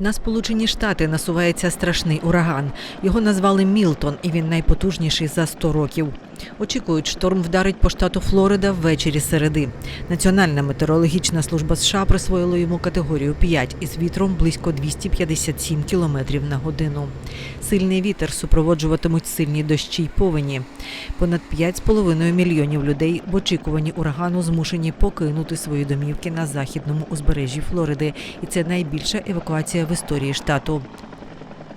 На Сполучені Штати насувається страшний ураган. Його назвали Мілтон, і він найпотужніший за 100 років. Очікують, шторм вдарить по штату Флорида ввечері середи. Національна метеорологічна служба США присвоїла йому категорію 5 із вітром близько 257 кілометрів на годину. Сильний вітер супроводжуватимуть сильні дощі й повені. Понад 5,5 мільйонів людей в очікуванні урагану змушені покинути свої домівки на західному узбережжі Флориди, і це найбільша евакуація в історії штату.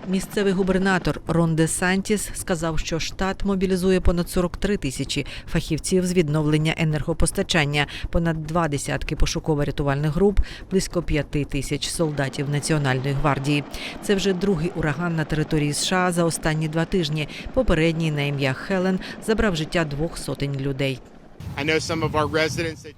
Місцевий губернатор Рон Де Сантіс сказав, що штат мобілізує понад 43 тисячі фахівців з відновлення енергопостачання, понад два десятки пошуково-рятувальних груп, близько п'яти тисяч солдатів Національної гвардії. Це вже другий ураган на території США за останні два тижні. Попередній на ім'я Хелен забрав життя двох сотень людей.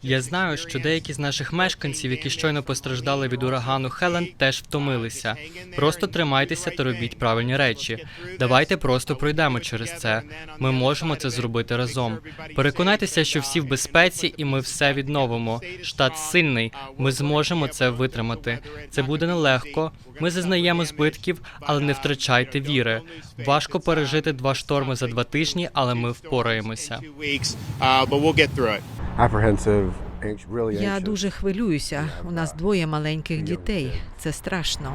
Я знаю, що деякі з наших мешканців, які щойно постраждали від урагану Хелен, теж втомилися. Просто тримайтеся та робіть правильні речі. Давайте просто пройдемо через це. Ми можемо це зробити разом. Переконайтеся, що всі в безпеці, і ми все відновимо. Штат сильний. Ми зможемо це витримати. Це буде нелегко. Ми зазнаємо збитків, але не втрачайте віри. Важко пережити два шторми за два тижні, але ми впораємося. Apprehensive, anx- really Я дуже хвилююся. У нас двоє маленьких дітей. Це страшно.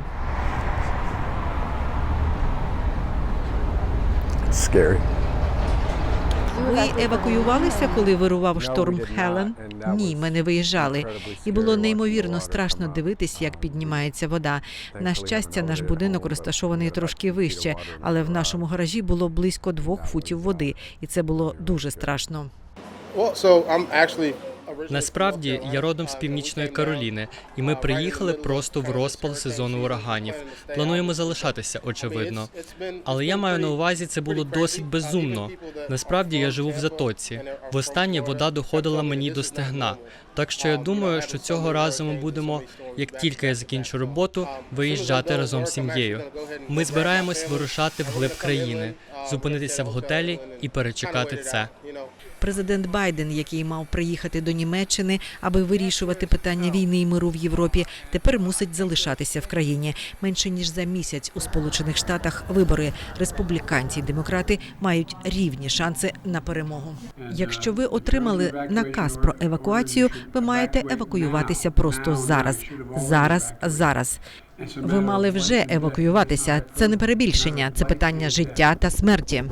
Scary. Ви евакуювалися, коли вирував шторм Хелен? Ні, ми не виїжджали. І було неймовірно страшно дивитись, як піднімається вода. На щастя, наш будинок розташований трошки вище, але в нашому гаражі було близько двох футів води, і це було дуже страшно. Насправді я родом з північної Кароліни, і ми приїхали просто в розпал сезону ураганів. Плануємо залишатися, очевидно. Але я маю на увазі, це було досить безумно. Насправді я живу в затоці. Востаннє вода доходила мені до стегна. Так що я думаю, що цього разу ми будемо, як тільки я закінчу роботу, виїжджати разом з сім'єю. Ми збираємось вирушати вглиб країни, зупинитися в готелі і перечекати це. Президент Байден, який мав приїхати до Німеччини, аби вирішувати питання війни і миру в Європі, тепер мусить залишатися в країні. Менше ніж за місяць у Сполучених Штатах вибори республіканці і демократи мають рівні шанси на перемогу. Якщо ви отримали наказ про евакуацію, ви маєте евакуюватися просто зараз, зараз, зараз. Ви мали вже евакуюватися. Це не перебільшення, це питання життя та смерті.